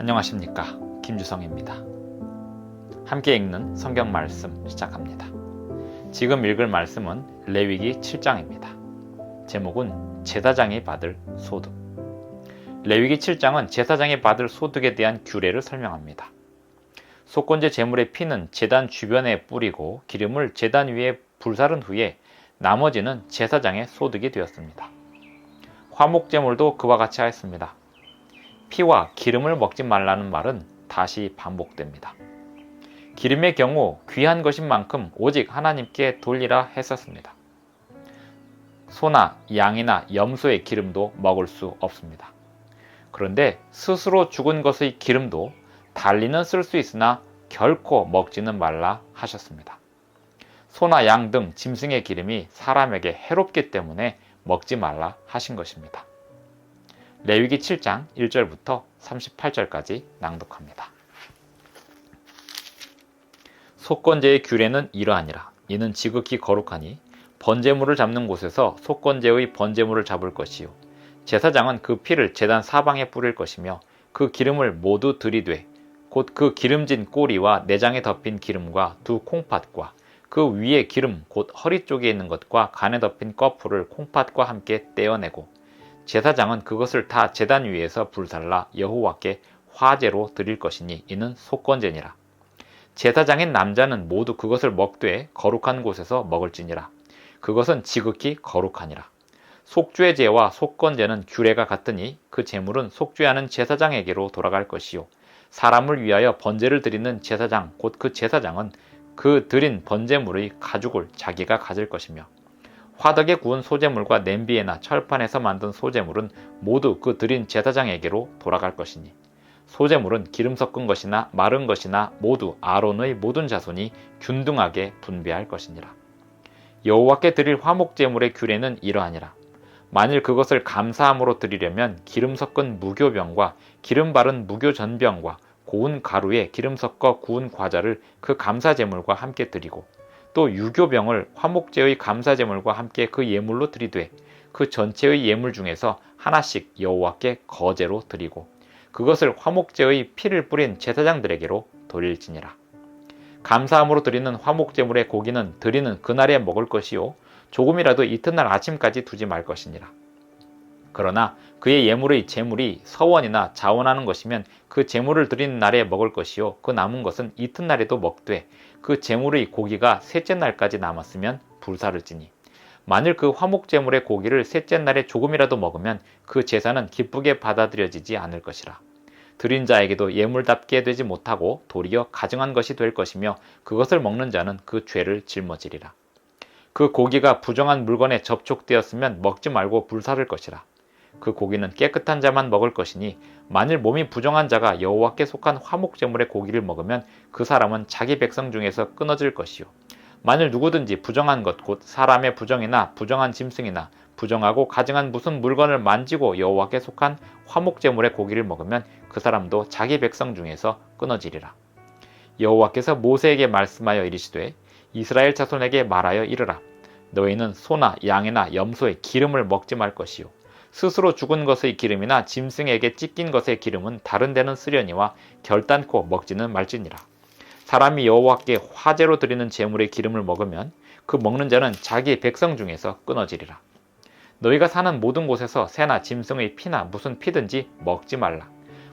안녕하십니까 김주성입니다. 함께 읽는 성경 말씀 시작합니다. 지금 읽을 말씀은 레위기 7장입니다. 제목은 제사장이 받을 소득. 레위기 7장은 제사장이 받을 소득에 대한 규례를 설명합니다. 속건제 제물의 피는 제단 주변에 뿌리고 기름을 제단 위에 불사른 후에 나머지는 제사장의 소득이 되었습니다. 화목 제물도 그와 같이 하였습니다. 피와 기름을 먹지 말라는 말은 다시 반복됩니다. 기름의 경우 귀한 것인 만큼 오직 하나님께 돌리라 했었습니다. 소나 양이나 염소의 기름도 먹을 수 없습니다. 그런데 스스로 죽은 것의 기름도 달리는 쓸 수 있으나 결코 먹지는 말라 하셨습니다. 소나 양 등 짐승의 기름이 사람에게 해롭기 때문에 먹지 말라 하신 것입니다. 레위기 7장 1절부터 38절까지 낭독합니다. 속건제의 규례는 이러하니라. 이는 지극히 거룩하니 번제물을 잡는 곳에서 속건제의 번제물을 잡을 것이요. 제사장은 그 피를 제단 사방에 뿌릴 것이며 그 기름을 모두 들이되 곧 그 기름진 꼬리와 내장에 덮인 기름과 두 콩팥과 그 위에 기름 곧 허리 쪽에 있는 것과 간에 덮인 꺼풀을 콩팥과 함께 떼어내고 제사장은 그것을 다 제단 위에서 불살라 여호와께 화제로 드릴 것이니 이는 속건제니라. 제사장인 남자는 모두 그것을 먹되 거룩한 곳에서 먹을지니라. 그것은 지극히 거룩하니라. 속죄제와 속건제는 규례가 같으니 그 제물은 속죄하는 제사장에게로 돌아갈 것이요. 사람을 위하여 번제를 드리는 제사장 곧 그 제사장은 그 드린 번제물의 가죽을 자기가 가질 것이며 화덕에 구운 소재물과 냄비에나 철판에서 만든 소재물은 모두 그 드린 제사장에게로 돌아갈 것이니 소재물은 기름 섞은 것이나 마른 것이나 모두 아론의 모든 자손이 균등하게 분배할 것이니라. 여호와께 드릴 화목 제물의 규례는 이러하니라. 만일 그것을 감사함으로 드리려면 기름 섞은 무교병과 기름 바른 무교 전병과 고운 가루에 기름 섞어 구운 과자를 그 감사 제물과 함께 드리고 또 유교병을 화목제의 감사제물과 함께 그 예물로 드리되 그 전체의 예물 중에서 하나씩 여호와께 거제로 드리고 그것을 화목제의 피를 뿌린 제사장들에게로 돌릴지니라. 감사함으로 드리는 화목제물의 고기는 드리는 그날에 먹을 것이요 조금이라도 이튿날 아침까지 두지 말 것이니라. 그러나 그의 예물의 재물이 서원이나 자원하는 것이면 그 재물을 드리는 날에 먹을 것이요. 그 남은 것은 이튿날에도 먹되 그 재물의 고기가 셋째 날까지 남았으면 불사를 지니. 만일 그 화목 재물의 고기를 셋째 날에 조금이라도 먹으면 그 제사는 기쁘게 받아들여지지 않을 것이라. 드린 자에게도 예물답게 되지 못하고 도리어 가증한 것이 될 것이며 그것을 먹는 자는 그 죄를 짊어지리라. 그 고기가 부정한 물건에 접촉되었으면 먹지 말고 불사를 것이라 그 고기는 깨끗한 자만 먹을 것이니 만일 몸이 부정한 자가 여호와께 속한 화목제물의 고기를 먹으면 그 사람은 자기 백성 중에서 끊어질 것이요. 만일 누구든지 부정한 것 곧 사람의 부정이나 부정한 짐승이나 부정하고 가증한 무슨 물건을 만지고 여호와께 속한 화목제물의 고기를 먹으면 그 사람도 자기 백성 중에서 끊어지리라. 여호와께서 모세에게 말씀하여 이르시되 이스라엘 자손에게 말하여 이르라. 너희는 소나 양이나 염소의 기름을 먹지 말 것이요 스스로 죽은 것의 기름이나 짐승에게 찢긴 것의 기름은 다른 데는 쓰려니와 결단코 먹지는 말지니라. 사람이 여호와께 화제로 드리는 제물의 기름을 먹으면 그 먹는 자는 자기 백성 중에서 끊어지리라. 너희가 사는 모든 곳에서 새나 짐승의 피나 무슨 피든지 먹지 말라.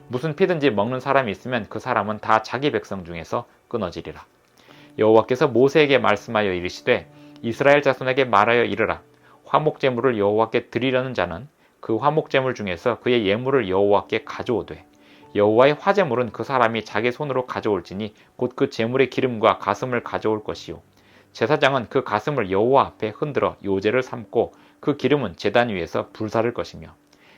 무슨 피든지 먹는 사람이 있으면 그 사람은 다 자기 백성 중에서 끊어지리라. 여호와께서 모세에게 말씀하여 이르시되 이스라엘 자손에게 말하여 이르라. 화목 제물을 여호와께 드리려는 자는 그 화목제물 중에서 그의 예물을 여호와께 가져오되 여호와의 화제물은 그 사람이 자기 손으로 가져올지니 곧 그 제물의 기름과 가슴을 가져올 것이요. 제사장은 그 가슴을 여호와 앞에 흔들어 요제를 삼고 그 기름은 제단 위에서 불사를 것이며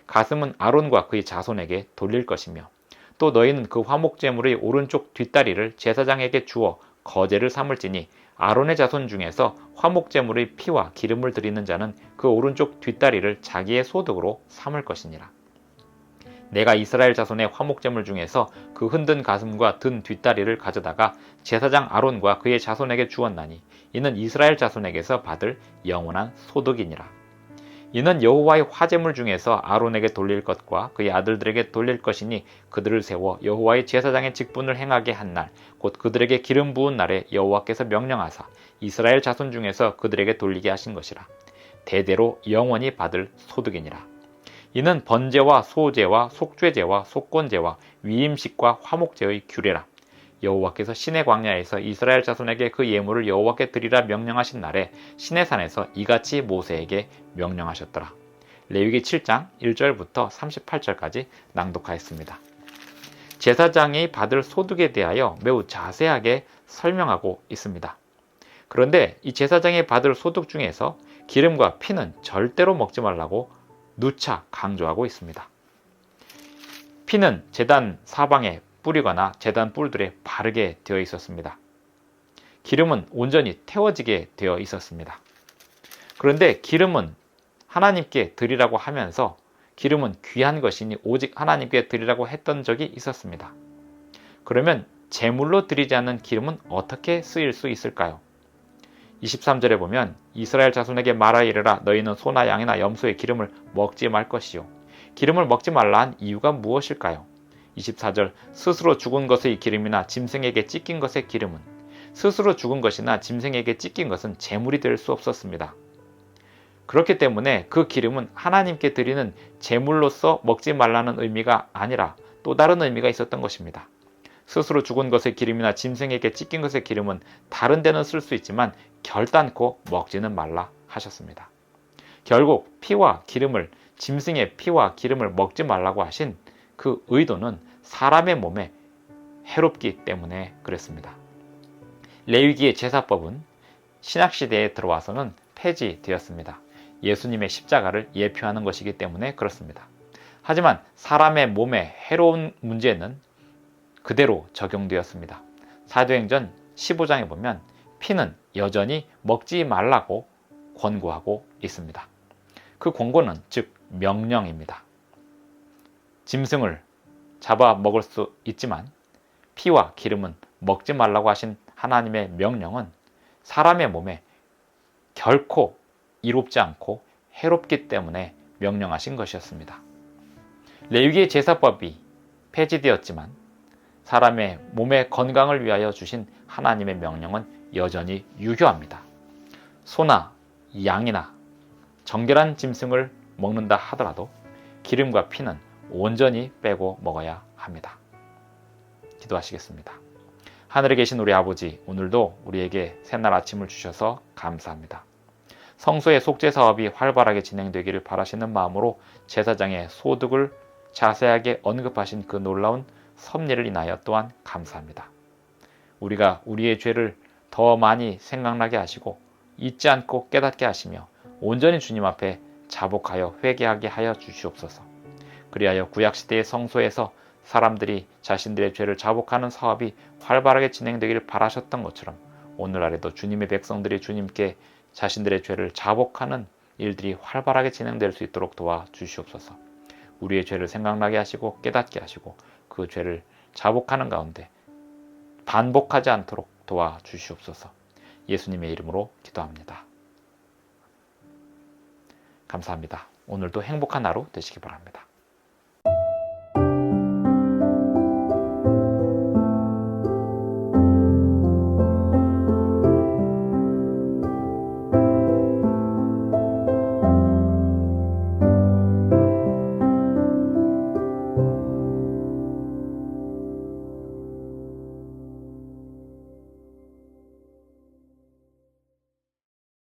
가슴은 아론과 그의 자손에게 돌릴 것이며 또 너희는 그 화목제물의 오른쪽 뒷다리를 제사장에게 주어 거제를 삼을지니 아론의 자손 중에서 화목제물의 피와 기름을 드리는 자는 그 오른쪽 뒷다리를 자기의 소득으로 삼을 것이니라. 내가 이스라엘 자손의 화목제물 중에서 그 흔든 가슴과 든 뒷다리를 가져다가 제사장 아론과 그의 자손에게 주었나니 이는 이스라엘 자손에게서 받을 영원한 소득이니라. 이는 여호와의 화제물 중에서 아론에게 돌릴 것과 그의 아들들에게 돌릴 것이니 그들을 세워 여호와의 제사장의 직분을 행하게 한 날 곧 그들에게 기름 부은 날에 여호와께서 명령하사 이스라엘 자손 중에서 그들에게 돌리게 하신 것이라. 대대로 영원히 받을 소득이니라. 이는 번제와 소제와 속죄제와 속건제와 위임식과 화목제의 규례라 여호와께서 신의 광야에서 이스라엘 자손에게 그 예물을 여호와께 드리라 명령하신 날에 신의 산에서 이같이 모세에게 명령하셨더라. 레위기 7장 1절부터 38절까지 낭독하였습니다. 제사장이 받을 소득에 대하여 매우 자세하게 설명하고 있습니다. 그런데 이 제사장이 받을 소득 중에서 기름과 피는 절대로 먹지 말라고 누차 강조하고 있습니다. 피는 제단 사방에 뿌리거나 재단 뿔들에 바르게 되어 있었습니다. 기름은 온전히 태워지게 되어 있었습니다. 그런데 기름은 하나님께 드리라고 하면서 기름은 귀한 것이니 오직 하나님께 드리라고 했던 적이 있었습니다. 그러면 제물로 드리지 않는 기름은 어떻게 쓰일 수 있을까요? 23절에 보면 이스라엘 자손에게 말하 이르라 너희는 소나 양이나 염소의 기름을 먹지 말 것이요. 기름을 먹지 말라 한 이유가 무엇일까요? 24절 스스로 죽은 것의 기름이나 짐승에게 찢긴 것의 기름은 스스로 죽은 것이나 짐승에게 찢긴 것은 제물이 될 수 없었습니다. 그렇기 때문에 그 기름은 하나님께 드리는 제물로서 먹지 말라는 의미가 아니라 또 다른 의미가 있었던 것입니다. 스스로 죽은 것의 기름이나 짐승에게 찢긴 것의 기름은 다른 데는 쓸 수 있지만 결단코 먹지는 말라 하셨습니다. 결국 피와 기름을 짐승의 피와 기름을 먹지 말라고 하신 그 의도는 사람의 몸에 해롭기 때문에 그랬습니다. 레위기의 제사법은 신학시대에 들어와서는 폐지되었습니다. 예수님의 십자가를 예표하는 것이기 때문에 그렇습니다. 하지만 사람의 몸에 해로운 문제는 그대로 적용되었습니다. 사도행전 15장에 보면 피는 여전히 먹지 말라고 권고하고 있습니다. 그 권고는 즉 명령입니다. 짐승을 잡아 먹을 수 있지만 피와 기름은 먹지 말라고 하신 하나님의 명령은 사람의 몸에 결코 이롭지 않고 해롭기 때문에 명령하신 것이었습니다. 레위기의 제사법이 폐지되었지만 사람의 몸의 건강을 위하여 주신 하나님의 명령은 여전히 유효합니다. 소나 양이나 정결한 짐승을 먹는다 하더라도 기름과 피는 온전히 빼고 먹어야 합니다. 기도하시겠습니다. 하늘에 계신 우리 아버지, 오늘도 우리에게 새날 아침을 주셔서 감사합니다. 성소의 속죄 사업이 활발하게 진행되기를 바라시는 마음으로 제사장의 소득을 자세하게 언급하신 그 놀라운 섭리를 인하여 또한 감사합니다. 우리가 우리의 죄를 더 많이 생각나게 하시고 잊지 않고 깨닫게 하시며 온전히 주님 앞에 자복하여 회개하게 하여 주시옵소서. 그리하여 구약시대의 성소에서 사람들이 자신들의 죄를 자복하는 사업이 활발하게 진행되기를 바라셨던 것처럼 오늘날에도 주님의 백성들이 주님께 자신들의 죄를 자복하는 일들이 활발하게 진행될 수 있도록 도와 주시옵소서. 우리의 죄를 생각나게 하시고 깨닫게 하시고 그 죄를 자복하는 가운데 반복하지 않도록 도와 주시옵소서. 예수님의 이름으로 기도합니다. 감사합니다. 오늘도 행복한 하루 되시기 바랍니다.